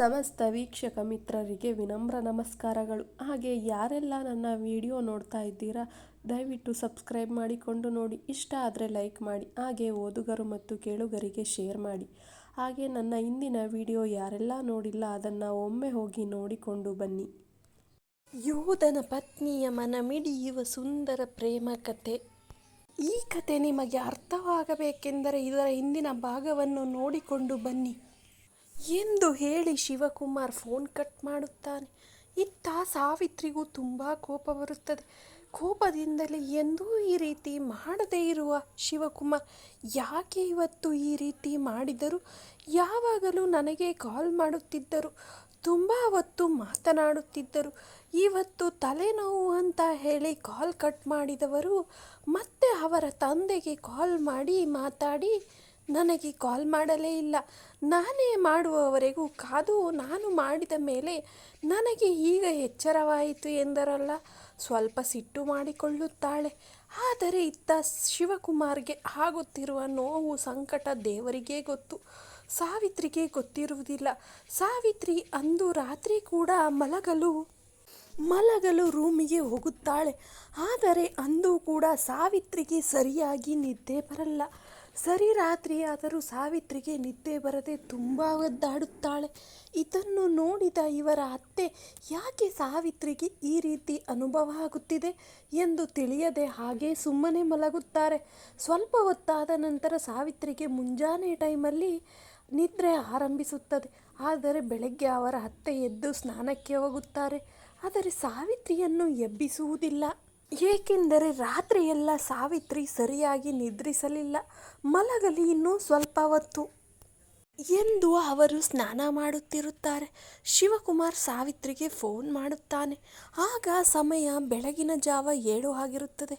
ಸಮಸ್ತ ವೀಕ್ಷಕ ಮಿತ್ರರಿಗೆ ವಿನಮ್ರ ನಮಸ್ಕಾರಗಳು. ಹಾಗೆ ಯಾರೆಲ್ಲ ನನ್ನ ವಿಡಿಯೋ ನೋಡ್ತಾ ಇದ್ದೀರಾ, ದಯವಿಟ್ಟು ಸಬ್ಸ್ಕ್ರೈಬ್ ಮಾಡಿಕೊಂಡು ನೋಡಿ. ಇಷ್ಟ ಆದರೆ ಲೈಕ್ ಮಾಡಿ, ಹಾಗೆ ಓದುಗರು ಮತ್ತು ಕೇಳುಗರಿಗೆ ಶೇರ್ ಮಾಡಿ. ಹಾಗೆ ನನ್ನ ಇಂದಿನ ವಿಡಿಯೋ ಯಾರೆಲ್ಲ ನೋಡಿಲ್ಲ, ಅದನ್ನು ಒಮ್ಮೆ ಹೋಗಿ ನೋಡಿಕೊಂಡು ಬನ್ನಿ. ಯೋಧನ ಪತ್ನಿಯ ಮನ ಮಿಡಿಯುವ ಸುಂದರ ಪ್ರೇಮ ಕಥೆ ಈ ಕತೆ ನಿಮಗೆ ಅರ್ಥವಾಗಬೇಕೆಂದರೆ ಇದರ ಹಿಂದಿನ ಭಾಗವನ್ನು ನೋಡಿಕೊಂಡು ಬನ್ನಿ. ಎಂದು ಹೇಳಿ ಶಿವಕುಮಾರ್ ಫೋನ್ ಕಟ್ ಮಾಡುತ್ತಾನೆ. ಇತ್ತ ಸಾವಿತ್ರಿಗೂ ತುಂಬ ಕೋಪ ಬರುತ್ತದೆ. ಕೋಪದಿಂದಲೇ ಎಂದೂ ಈ ರೀತಿ ಮಾಡದೇ ಇರುವ ಶಿವಕುಮಾರ್, ಯಾಕೆ ಇವತ್ತು ಈ ರೀತಿ ಮಾಡಿದರು? ಯಾವಾಗಲೂ ನನಗೆ ಕಾಲ್ ಮಾಡುತ್ತಿದ್ದರು, ತುಂಬ ಹೊತ್ತು ಮಾತನಾಡುತ್ತಿದ್ದರು. ಇವತ್ತು ತಲೆನೋವು ಅಂತ ಹೇಳಿ ಕಾಲ್ ಕಟ್ ಮಾಡಿದವರು ಮತ್ತೆ ಅವರ ತಂದೆಗೆ ಕಾಲ್ ಮಾಡಿ ಮಾತಾಡಿ ನನಗೆ ಕಾಲ್ ಮಾಡಲೇ ಇಲ್ಲ. ನಾನೇ ಮಾಡುವವರೆಗೂ ಕಾದು ನಾನು ಮಾಡಿದ ಮೇಲೆ ನನಗೆ ಈಗ ಎಚ್ಚರವಾಯಿತು ಎಂದರಲ್ಲ. ಸ್ವಲ್ಪ ಸಿಟ್ಟು ಮಾಡಿಕೊಳ್ಳುತ್ತಾಳೆ. ಆದರೆ ಇತ್ತ ಶಿವಕುಮಾರ್ಗೆ ಆಗುತ್ತಿರುವ ನೋವು ಸಂಕಟ ದೇವರಿಗೇ ಗೊತ್ತು. ಸಾವಿತ್ರಿಗೆ ಗೊತ್ತಿರುವುದಿಲ್ಲ. ಸಾವಿತ್ರಿ ಅಂದು ರಾತ್ರಿ ಕೂಡ ಮಲಗಲು ಮಲಗಲು ರೂಮಿಗೆ ಹೋಗುತ್ತಾಳೆ. ಆದರೆ ಅಂದು ಕೂಡ ಸಾವಿತ್ರಿಗೆ ಸರಿಯಾಗಿ ನಿದ್ದೆ ಬರಲ್ಲ. ಸರಿ ರಾತ್ರಿಯಾದರೂ ಸಾವಿತ್ರಿಗೆ ನಿದ್ದೆ ಬರದೆ ತುಂಬ ಒದ್ದಾಡುತ್ತಾಳೆ. ಇದನ್ನು ನೋಡಿದ ಇವರ ಅತ್ತೆ, ಯಾಕೆ ಸಾವಿತ್ರಿಗೆ ಈ ರೀತಿ ಅನುಭವ ಆಗುತ್ತಿದೆ? ಎಂದು ತಿಳಿಯದೆ ಹಾಗೆ ಸುಮ್ಮನೆ ಮಲಗುತ್ತಾರೆ. ಸ್ವಲ್ಪ ಹೊತ್ತಾದ ನಂತರ ಸಾವಿತ್ರಿಗೆ ಮುಂಜಾನೆ ಟೈಮಲ್ಲಿ ನಿದ್ರೆ ಆರಂಭಿಸುತ್ತದೆ. ಆದರೆ ಬೆಳಗ್ಗೆ ಅವರ ಅತ್ತೆ ಎದ್ದು ಸ್ನಾನಕ್ಕೆ ಹೋಗುತ್ತಾರೆ. ಆದರೆ ಸಾವಿತ್ರಿಯನ್ನು ಎಬ್ಬಿಸುವುದಿಲ್ಲ. ಏಕೆಂದರೆ ರಾತ್ರಿಯೆಲ್ಲ ಸಾವಿತ್ರಿ ಸರಿಯಾಗಿ ನಿದ್ರಿಸಲಿಲ್ಲ. ಮಲಗಲಿ ಇನ್ನೂ ಸ್ವಲ್ಪ ಹೊತ್ತು. ಎಂದು ಅವರು ಸ್ನಾನ ಮಾಡುತ್ತಿರುತ್ತಾರೆ. ಶಿವಕುಮಾರ್ ಸಾವಿತ್ರಿಗೆ ಫೋನ್ ಮಾಡುತ್ತಾನೆ. ಆಗ ಸಮಯ ಬೆಳಗಿನ ಜಾವ ಏಳು ಆಗಿರುತ್ತದೆ.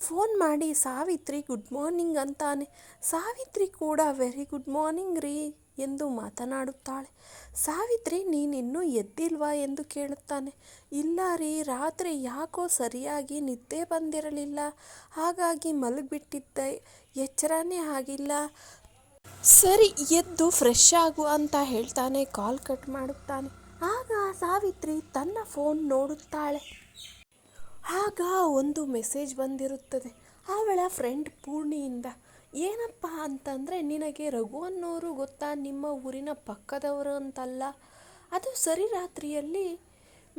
ಫೋನ್ ಮಾಡಿ, ಸಾವಿತ್ರಿ, ಗುಡ್ ಮಾರ್ನಿಂಗ್ ಅಂತಾನೆ. ಸಾವಿತ್ರಿ ಕೂಡ, ವೆರಿ ಗುಡ್ ಮಾರ್ನಿಂಗ್ ರೀ. ಎಂದು ಮಾತನಾಡುತ್ತಾಳೆ. ಸಾವಿತ್ರಿ, ನೀನಿನ್ನೂ ಎದ್ದಿಲ್ವಾ? ಎಂದು ಕೇಳುತ್ತಾನೆ. ಇಲ್ಲ ರೀ, ರಾತ್ರಿ ಯಾಕೋ ಸರಿಯಾಗಿ ನಿದ್ದೆ ಬಂದಿರಲಿಲ್ಲ. ಹಾಗಾಗಿ ಮಲಗಿಬಿಟ್ಟಿದ್ದೆ. ಎಚ್ಚರನೇ ಆಗಿಲ್ಲ. ಸರಿ, ಎದ್ದು ಫ್ರೆಶ್ ಆಗು ಅಂತ ಹೇಳ್ತಾನೆ. ಕಾಲ್ ಕಟ್ ಮಾಡುತ್ತಾನೆ. ಆಗ ಸಾವಿತ್ರಿ ತನ್ನ ಫೋನ್ ನೋಡುತ್ತಾಳೆ. ಆಗ ಒಂದು ಮೆಸೇಜ್ ಬಂದಿರುತ್ತದೆ. ಅವಳ ಫ್ರೆಂಡ್ ಪೂರ್ಣಿಯಿಂದ. ಏನಪ್ಪ ಅಂತಂದರೆ ನಿನಗೆ ರಘು ಅನ್ನೋರು ಗೊತ್ತಾ? ನಿಮ್ಮ ಊರಿನ ಪಕ್ಕದವರು ಅಂತಲ್ಲ. ಅದು ಸರಿ ರಾತ್ರಿಯಲ್ಲಿ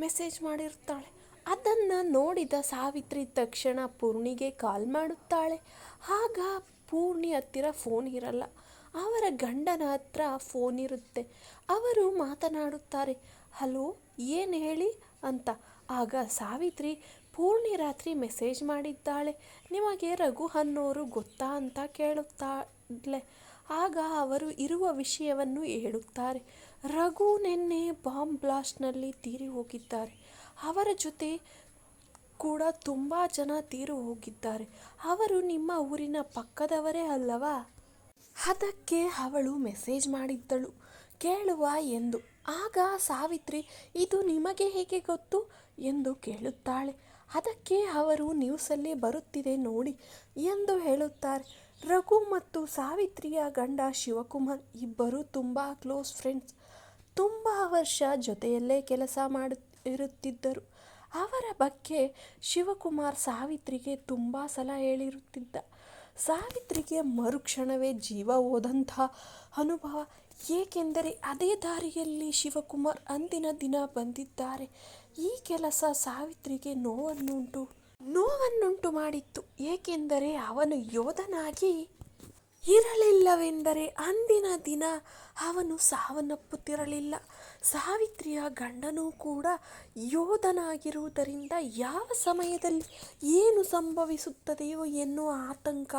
ಮೆಸೇಜ್ ಮಾಡಿರ್ತಾಳೆ. ಅದನ್ನು ನೋಡಿದ ಸಾವಿತ್ರಿ ತಕ್ಷಣ ಪೂರ್ಣಿಗೆ ಕಾಲ್ ಮಾಡುತ್ತಾಳೆ. ಆಗ ಪೂರ್ಣಿ ಹತ್ತಿರ ಫೋನ್ ಇರಲ್ಲ. ಅವರ ಗಂಡನ ಹತ್ರ ಫೋನ್ ಇರುತ್ತೆ. ಅವರು ಮಾತನಾಡುತ್ತಾರೆ. ಹಲೋ, ಏನು ಹೇಳಿ? ಅಂತ. ಆಗ ಸಾವಿತ್ರಿ ಪೂರ್ಣಿ ರಾತ್ರಿ ಮೆಸೇಜ್ ಮಾಡಿದ್ದಾಳೆ. ನಿಮಗೆ ರಘು ಅನ್ನೋರು ಗೊತ್ತಾ ಅಂತ ಕೇಳುತ್ತಾಳೆ. ಆಗ ಅವರು ಇರುವ ವಿಷಯವನ್ನು ಹೇಳುತ್ತಾರೆ. ರಘು ನಿನ್ನೆ ಬಾಂಬ್ ಬ್ಲಾಸ್ಟ್ನಲ್ಲಿ ತೀರಿ ಹೋಗಿದ್ದಾರೆ. ಅವರ ಜೊತೆ ಕೂಡ ತುಂಬ ಜನ ತೀರು ಹೋಗಿದ್ದಾರೆ. ಅವರು ನಿಮ್ಮ ಊರಿನ ಪಕ್ಕದವರೇ ಅಲ್ಲವಾ? ಅದಕ್ಕೆ ಅವಳು ಮೆಸೇಜ್ ಮಾಡಿದ್ದಳು. ಕೇಳುವ ಎಂದು. ಆಗ ಸಾವಿತ್ರಿ, ಇದು ನಿಮಗೆ ಹೇಗೆ ಗೊತ್ತು? ಎಂದು ಕೇಳುತ್ತಾಳೆ. ಅದಕ್ಕೆ ಅವರು ನ್ಯೂಸಲ್ಲಿ ಬರುತ್ತಿದೆ ನೋಡಿ ಎಂದು ಹೇಳುತ್ತಾರೆ. ರಘು ಮತ್ತು ಸಾವಿತ್ರಿಯ ಗಂಡ ಶಿವಕುಮಾರ್ ಇಬ್ಬರು ತುಂಬ ಕ್ಲೋಸ್ ಫ್ರೆಂಡ್ಸ್. ತುಂಬ ವರ್ಷ ಜೊತೆಯಲ್ಲೇ ಕೆಲಸ ಮಾಡುತ್ತಿರುತ್ತಿದ್ದರು ಅವರ ಬಗ್ಗೆ ಶಿವಕುಮಾರ್ ಸಾವಿತ್ರಿಗೆ ತುಂಬ ಸಲ ಹೇಳಿರುತ್ತಿದ್ದ. ಸಾವಿತ್ರಿಗೆ ಮರುಕ್ಷಣವೇ ಜೀವ ಹೋದಂಥ ಅನುಭವ. ಏಕೆಂದರೆ ಅದೇ ದಾರಿಯಲ್ಲಿ ಶಿವಕುಮಾರ್ ಅಂದಿನ ದಿನ ಬಂದಿದ್ದಾರೆ. ಈ ಕೆಲಸ ಸಾವಿತ್ರಿಗೆ ನೋವನ್ನುಂಟು ನೋವನ್ನುಂಟು ಮಾಡಿತ್ತು. ಏಕೆಂದರೆ ಅವನು ಯೋಧನಾಗಿ ಇರಲಿಲ್ಲವೆಂದರೆ ಅಂದಿನ ದಿನ ಅವನು ಸಾವನ್ನಪ್ಪುತ್ತಿರಲಿಲ್ಲ. ಸಾವಿತ್ರಿಯ ಗಂಡನೂ ಕೂಡ ಯೋಧನಾಗಿರುವುದರಿಂದ ಯಾವ ಸಮಯದಲ್ಲಿ ಏನು ಸಂಭವಿಸುತ್ತದೆಯೋ ಎನ್ನುವ ಆತಂಕ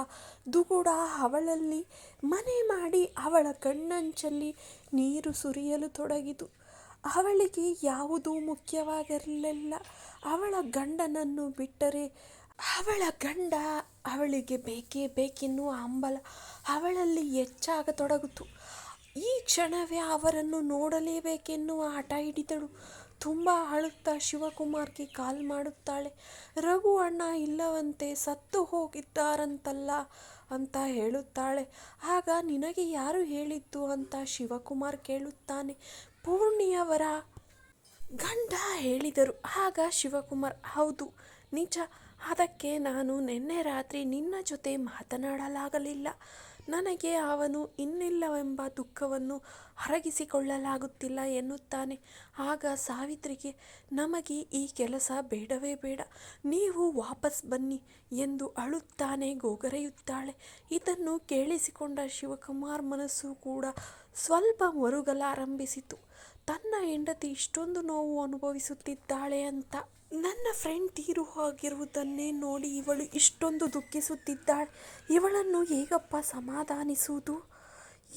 ದುಗುಡ ಅವಳಲ್ಲಿ. ಮನೆ ಮಾಡಿ ಅವಳ ಕಣ್ಣಂಚಲ್ಲಿ ನೀರು ಸುರಿಯಲು ತೊಡಗಿತು. ಅವಳಿಗೆ ಯಾವುದೂ ಮುಖ್ಯವಾಗಿರಲಿಲ್ಲ. ಅವಳ ಗಂಡನನ್ನು ಬಿಟ್ಟರೆ ಅವಳ ಗಂಡ ಅವಳಿಗೆ ಬೇಕೇ ಬೇಕೆನ್ನುವ ಹಂಬಲ ಅವಳಲ್ಲಿ ಹೆಚ್ಚಾಗತೊಡಗಿತು. ಈ ಕ್ಷಣವೇ ಅವರನ್ನು ನೋಡಲೇಬೇಕೆನ್ನುವ ಹಠ ಹಿಡಿದಳು. ತುಂಬ ಅಳುತ್ತಾ ಶಿವಕುಮಾರ್ಗೆ ಕಾಲ್ ಮಾಡುತ್ತಾಳೆ. ರಘು ಅಣ್ಣ ಇಲ್ಲವಂತೆ ಸತ್ತು ಹೋಗಿದ್ದಾರಂತಲ್ಲ ಅಂತ ಹೇಳುತ್ತಾಳೆ. ಆಗ ನಿನಗೆ ಯಾರು ಹೇಳಿದ್ದು? ಅಂತ ಶಿವಕುಮಾರ್ ಕೇಳುತ್ತಾನೆ. ಪೂರ್ಣಿಯವರ ಗಂಡ ಹೇಳಿದರು. ಆಗ ಶಿವಕುಮಾರ್ ಹೌದು ನಿಜ. ಅದಕ್ಕೆ ನಾನು ನಿನ್ನೆ ರಾತ್ರಿ ನಿನ್ನ ಜೊತೆ ಮಾತನಾಡಲಾಗಲಿಲ್ಲ. ನನಗೆ ಅವನು ಇನ್ನಿಲ್ಲವೆಂಬ ದುಃಖವನ್ನು ಅರಗಿಸಿಕೊಳ್ಳಲಾಗುತ್ತಿಲ್ಲ ಎನ್ನುತ್ತಾನೆ. ಆಗ ಸಾವಿತ್ರಿಗೆ, ನಮಗೆ ಈ ಕೆಲಸ ಬೇಡವೇ ಬೇಡ. ನೀವು ವಾಪಸ್ ಬನ್ನಿ ಎಂದು ಅಳುತ್ತಾನೆ ಗೋಗರೆಯುತ್ತಾಳೆ. ಇದನ್ನು ಕೇಳಿಸಿಕೊಂಡ ಶಿವಕುಮಾರ್ ಮನಸ್ಸು ಕೂಡ ಸ್ವಲ್ಪ ಮರುಗಲಾರಂಭಿಸಿತು. ತನ್ನ ಹೆಂಡತಿ ಇಷ್ಟೊಂದು ನೋವು ಅನುಭವಿಸುತ್ತಿದ್ದಾಳೆ ಅಂತ ನನ್ನ ಫ್ರೆಂಡ್ ತೀರು ಹೋಗಿರುವುದನ್ನೇ ನೋಡಿ ಇವಳು ಇಷ್ಟೊಂದು ದುಃಖಿಸುತ್ತಿದ್ದಾಳೆ. ಇವಳನ್ನು ಹೇಗಪ್ಪ ಸಮಾಧಾನಿಸುವುದು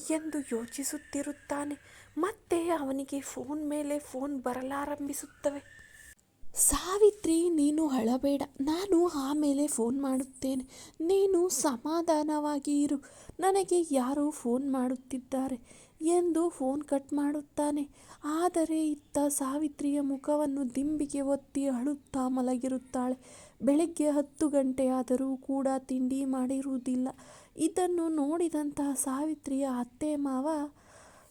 ಎಂದು ಯೋಚಿಸುತ್ತಿರುತ್ತಾನೆ. ಮತ್ತೆ ಅವನಿಗೆ ಫೋನ್ ಮೇಲೆ ಫೋನ್ ಬರಲಾರಂಭಿಸುತ್ತವೆ. ಸಾವಿತ್ರಿ, ನೀನು ಅಳಬೇಡ. ನಾನು ಆಮೇಲೆ ಫೋನ್ ಮಾಡುತ್ತೇನೆ. ನೀನು ಸಮಾಧಾನವಾಗಿ ಇರು. ನನಗೆ ಯಾರೋ ಫೋನ್ ಮಾಡುತ್ತಿದ್ದಾರೆ. ಎಂದು ಫೋನ್ ಕಟ್ ಮಾಡುತ್ತಾನೆ. ಆದರೆ ಇತ್ತ ಸಾವಿತ್ರಿಯ ಮುಖವನ್ನು ದಿಂಬಿಗೆ ಒತ್ತಿ ಅಳುತ್ತಾ ಮಲಗಿರುತ್ತಾಳೆ. ಬೆಳಗ್ಗೆ ಹತ್ತು ಗಂಟೆಯಾದರೂ ಕೂಡ ತಿಂಡಿ ಮಾಡಿರುವುದಿಲ್ಲ. ಇದನ್ನು ನೋಡಿದಂತಹ ಸಾವಿತ್ರಿಯ ಅತ್ತೆ ಮಾವ,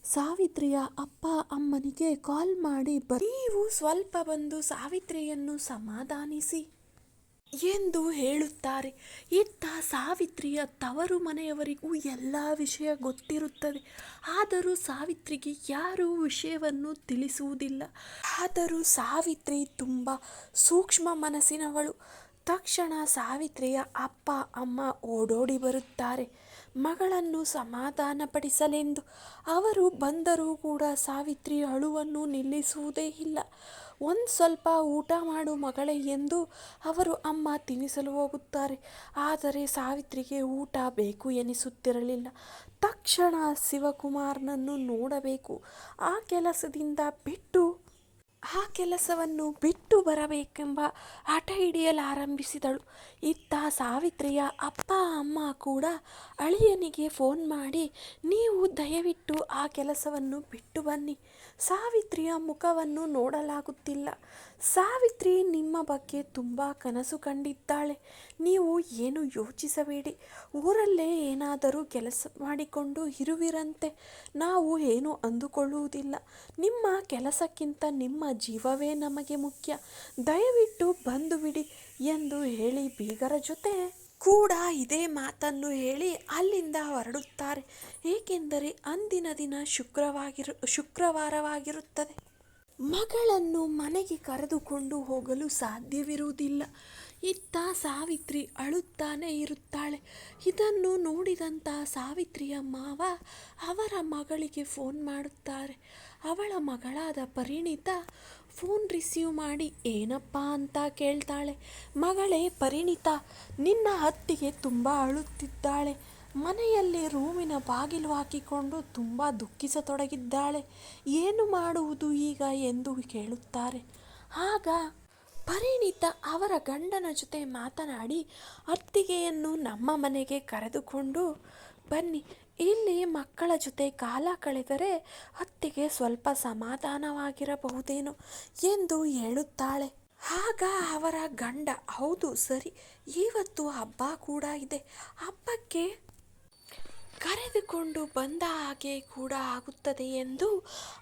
ಸಾವಿತ್ರಿಯ ಅಪ್ಪ ಅಮ್ಮನಿಗೆ ಕಾಲ್ ಮಾಡಿ ಬರೀವು ಸ್ವಲ್ಪ ಬಂದು ಸಾವಿತ್ರಿಯನ್ನು ಸಮಾಧಾನಿಸಿ. ಎಂದು ಹೇಳುತ್ತಾರೆ. ಇತ್ತ ಸಾವಿತ್ರಿಯ ತವರು ಮನೆಯವರಿಗೂ ಎಲ್ಲ ವಿಷಯ ಗೊತ್ತಿರುತ್ತದೆ. ಆದರೂ ಸಾವಿತ್ರಿಗೆ ಯಾರೂ ವಿಷಯವನ್ನು ತಿಳಿಸುವುದಿಲ್ಲ. ಆದರೂ ಸಾವಿತ್ರಿ ತುಂಬ ಸೂಕ್ಷ್ಮ ಮನಸ್ಸಿನವಳು. ತಕ್ಷಣ ಸಾವಿತ್ರಿಯ ಅಪ್ಪ, ಅಮ್ಮ ಓಡೋಡಿ ಬರುತ್ತಾರೆ. ಮಗಳನ್ನು ಸಮಾಧಾನಪಡಿಸಲೆಂದು. ಅವರು ಬಂದರೂ ಕೂಡ ಸಾವಿತ್ರಿ ಅಳುವನ್ನು ನಿಲ್ಲಿಸುವುದೇ ಇಲ್ಲ. ಒಂದು ಸ್ವಲ್ಪ ಊಟ ಮಾಡು ಮಗಳೇ ಎಂದು ಅವರು ಅಮ್ಮ ತಿನ್ನಿಸಲು ಹೋಗುತ್ತಾರೆ. ಆದರೆ ಸಾವಿತ್ರಿಗೆ ಊಟ ಬೇಕು ಎನಿಸುತ್ತಿರಲಿಲ್ಲ. ತಕ್ಷಣ ಶಿವಕುಮಾರ್ನನ್ನು ನೋಡಬೇಕು. ಆ ಕೆಲಸದಿಂದ ಬಿಟ್ಟು ಆ ಕೆಲಸವನ್ನು ಬಿಟ್ಟು ಬರಬೇಕೆಂಬ ಹಠ ಹಿಡಿಯಲಾರಂಭಿಸಿದಳು. ಇತ್ತ ಸಾವಿತ್ರಿಯ ಅಪ್ಪ ಅಮ್ಮ ಕೂಡ ಅಳಿಯನಿಗೆ ಫೋನ್ ಮಾಡಿ, ನೀವು ದಯವಿಟ್ಟು ಆ ಕೆಲಸವನ್ನು ಬಿಟ್ಟು ಬನ್ನಿ. ಸಾವಿತ್ರಿಯ ಮುಖವನ್ನು ನೋಡಲಾಗುತ್ತಿಲ್ಲ. ಸಾವಿತ್ರಿ ನಿಮ್ಮ ಬಗ್ಗೆ ತುಂಬ ಕನಸು ಕಂಡಿದ್ದಾಳೆ. ನೀವು ಏನು ಯೋಚಿಸಬೇಡಿ. ಊರಲ್ಲೇ ಏನಾದರೂ ಕೆಲಸ ಮಾಡಿಕೊಂಡು ಇರುವಿರಂತೆ. ನಾವು ಏನು ಅಂದುಕೊಳ್ಳುವುದಿಲ್ಲ. ನಿಮ್ಮ ಕೆಲಸಕ್ಕಿಂತ ನಿಮ್ಮ ಜೀವವೇ ನಮಗೆ ಮುಖ್ಯ. ದಯವಿಟ್ಟು ಬಂದು ಬಿಡಿ ಎಂದು ಹೇಳಿ ಬೀಗರ ಜೊತೆ ಕೂಡ ಇದೇ ಮಾತನ್ನು ಹೇಳಿ ಅಲ್ಲಿಂದ ಹೊರಡುತ್ತಾರೆ. ಏಕೆಂದರೆ ಅಂದಿನ ದಿನ ಶುಕ್ರವಾಗಿರು ಶುಕ್ರವಾರವಾಗಿರುತ್ತದೆ. ಮಗಳನ್ನು ಮನೆಗೆ ಕರೆದುಕೊಂಡು ಹೋಗಲು ಸಾಧ್ಯವಿರುವುದಿಲ್ಲ. ಇತ್ತ ಸಾವಿತ್ರಿ ಅಳುತ್ತಾನೆ ಇರುತ್ತಾಳೆ. ಇದನ್ನು ನೋಡಿದಂತ ಸಾವಿತ್ರಿಯ ಮಾವ ಅವರ ಮಗಳಿಗೆ ಫೋನ್ ಮಾಡುತ್ತಾರೆ. ಅವಳ ಮಗಳಾದ ಪರಿಣಿತ ಫೋನ್ ರಿಸೀವ್ ಮಾಡಿ, ಏನಪ್ಪ ಅಂತ ಕೇಳ್ತಾಳೆ. ಮಗಳೇ, ಪರಿಣಿತ, ನಿನ್ನ ಅತ್ತಿಗೆ ತುಂಬ ಅಳುತ್ತಿದ್ದಾಳೆ. ಮನೆಯಲ್ಲಿ ರೂಮಿನ ಬಾಗಿಲು ಹಾಕಿಕೊಂಡು ತುಂಬ ದುಃಖಿಸತೊಡಗಿದ್ದಾಳೆ. ಏನು ಮಾಡುವುದು ಈಗ ಎಂದು ಕೇಳುತ್ತಾರೆ. ಆಗ ಪರಿಣಿತ ಅವರ ಗಂಡನ ಜೊತೆ ಮಾತನಾಡಿ, ಅತ್ತಿಗೆಯನ್ನು ನಮ್ಮ ಮನೆಗೆ ಕರೆದುಕೊಂಡು ಬನ್ನಿ. ಇಲ್ಲಿ ಮಕ್ಕಳ ಜೊತೆ ಕಾಲ ಕಳೆದರೆ ಅತ್ತಿಗೆ ಸ್ವಲ್ಪ ಸಮಾಧಾನವಾಗಿರಬಹುದೇನೋ ಎಂದು ಹೇಳುತ್ತಾಳೆ. ಆಗ ಅವರ ಗಂಡ, ಹೌದು ಸರಿ, ಇವತ್ತು ಹಬ್ಬ ಕೂಡ ಇದೆ. ಹಬ್ಬಕ್ಕೆ ಕರೆದುಕೊಂಡು ಬಂದ ಹಾಗೆ ಕೂಡ ಆಗುತ್ತದೆ ಎಂದು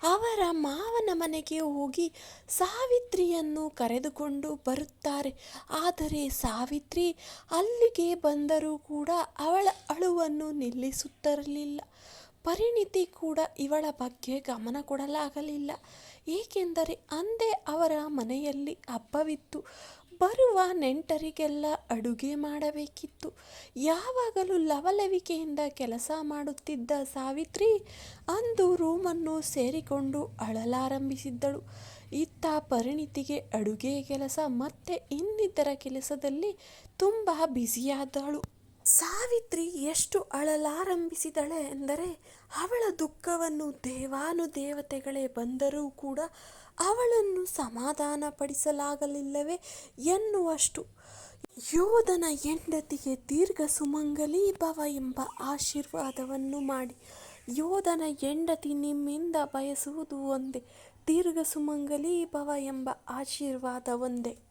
ಅವರ ಮಾವನ ಮನೆಗೆ ಹೋಗಿ ಸಾವಿತ್ರಿಯನ್ನು ಕರೆದುಕೊಂಡು ಬರುತ್ತಾರೆ. ಆದರೆ ಸಾವಿತ್ರಿ ಅಲ್ಲಿಗೆ ಬಂದರೂ ಕೂಡ ಅವಳ ಅಳುವನ್ನು ನಿಲ್ಲಿಸುತ್ತಿರಲಿಲ್ಲ. ಪರಿಣಿತಿ ಕೂಡ ಇವಳ ಬಗ್ಗೆ ಗಮನ ಕೊಡಲಾಗಲಿಲ್ಲ. ಏಕೆಂದರೆ ಅಂದೇ ಅವರ ಮನೆಯಲ್ಲಿ ಹಬ್ಬವಿತ್ತು. ಬರುವ ನೆಂಟರಿಗೆಲ್ಲ ಅಡುಗೆ ಮಾಡಬೇಕಿತ್ತು. ಯಾವಾಗಲೂ ಲವಲವಿಕೆಯಿಂದ ಕೆಲಸ ಮಾಡುತ್ತಿದ್ದ ಸಾವಿತ್ರಿ ಅಂದು ರೂಮನ್ನು ಸೇರಿಕೊಂಡು ಅಳಲಾರಂಭಿಸಿದ್ದಳು. ಇತ್ತ ಪರಿಣಿತಿಗೆ ಅಡುಗೆ ಕೆಲಸ ಮತ್ತೆ ಇನ್ನಿತರ ಕೆಲಸದಲ್ಲಿ ತುಂಬ ಬ್ಯುಸಿಯಾದಳು. ಸಾವಿತ್ರಿ ಎಷ್ಟು ಅಳಲಾರಂಭಿಸಿದಳೆ ಎಂದರೆ ಅವಳ ದುಃಖವನ್ನು ದೇವಾನುದೇವತೆಗಳೇ ಬಂದರೂ ಕೂಡ ಅವಳನ್ನು ಸಮಾಧಾನಪಡಿಸಲಾಗಲಿಲ್ಲವೇ ಎನ್ನುವಷ್ಟು. ಯೋಧನ ಹೆಂಡತಿಗೆ ದೀರ್ಘ ಸುಮಂಗಲಿ ಭವ ಎಂಬ ಆಶೀರ್ವಾದವನ್ನು ಮಾಡಿ. ಯೋಧನ ಹೆಂಡತಿ ನಿಮ್ಮಿಂದ ಬಯಸುವುದು ಒಂದೇ, ದೀರ್ಘ ಸುಮಂಗಲಿ ಭವ ಎಂಬ ಆಶೀರ್ವಾದ ಒಂದೇ.